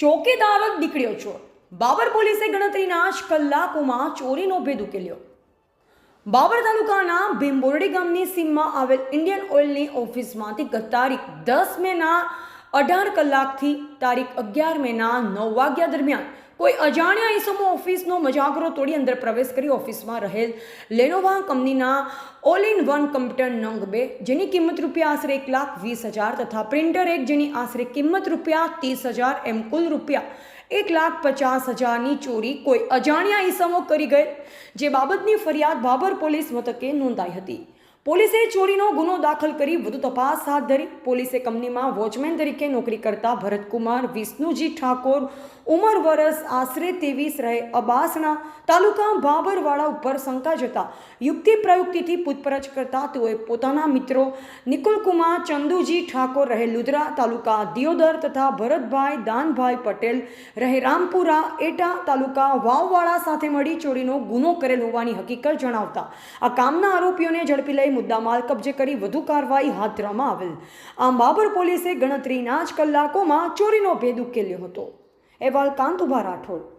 ચોકીદાર જ નીકળ્યો ચોર બાબર પોલીસે ગણતરીના જ કલાકોમાં ચોરીનો ભેદ ઉકેલ્યો. બાબર તાલુકાના ભીમબોરડી ગામની સીમમાં આવેલ ઇન્ડિયન ઓઇલની ઓફિસમાંથી ગત તારીખ દસ મેના અઢાર કલાકથી તારીખ અગિયાર મેના નવ વાગ્યા દરમિયાન કોઈ અજાણ્યા ઈસમો ઓફિસનો મજાગરો તોડી અંદર પ્રવેશ કરી ઓફિસમાં રહેલ લેનોવા કંપનીના ઓલ ઇન વન કમ્પ્યુટર નંગ બે, જેની કિંમત રૂપિયા આશરે એક લાખ વીસ હજાર તથા પ્રિન્ટર એક જેની આશરે કિંમત રૂપિયા ત્રીસ હજાર એમ કુલ રૂપિયા એક લાખ પચાસ હજારની ચોરી કોઈ અજાણ્યા ઈસમો કરી ગઈ જે બાબતની ફરિયાદ બાબર પોલીસ મથકે નોંધાઈ હતી. પોલીસે ચોરીનો ગુનો દાખલ કરી વધુ તપાસ હાથ ધરી. પોલીસે કંપનીમાં વોચમેન તરીકે નોકરી કરતા ભરતકુમાર વિષ્ણુજી ઠાકોર ઉંમર વરસ આશરે ત્રેવીસ રહે અબાસણા તાલુકા બાબરવાડા ઉપર શંકા જતા યુક્તિ પ્રયુક્તિથી પૂછપરછ કરતા તેઓએ પોતાના મિત્રો નિકુલકુમાર ચંદુજી ઠાકોર રહે લુધરા તાલુકા દિયોદર તથા ભરતભાઈ દાનભાઈ પટેલ રહે રામપુરા એટા તાલુકા વાવવાળા સાથે મળી ચોરીનો ગુનો કરેલ હોવાની હકીકત જણાવતા આ કામના આરોપીઓને ઝડપી લઈ મુદ્દામાલ કબજે કરી વધુ કાર્યવાહી હાથ ધરવામાં આવેલ. આમ બાબર પોલીસે ગણતરીના જ કલાકોમાં ચોરીનો ભેદ ઉકેલ્યો હતો. અહેવાલ કાંતુભા રાઠોડ.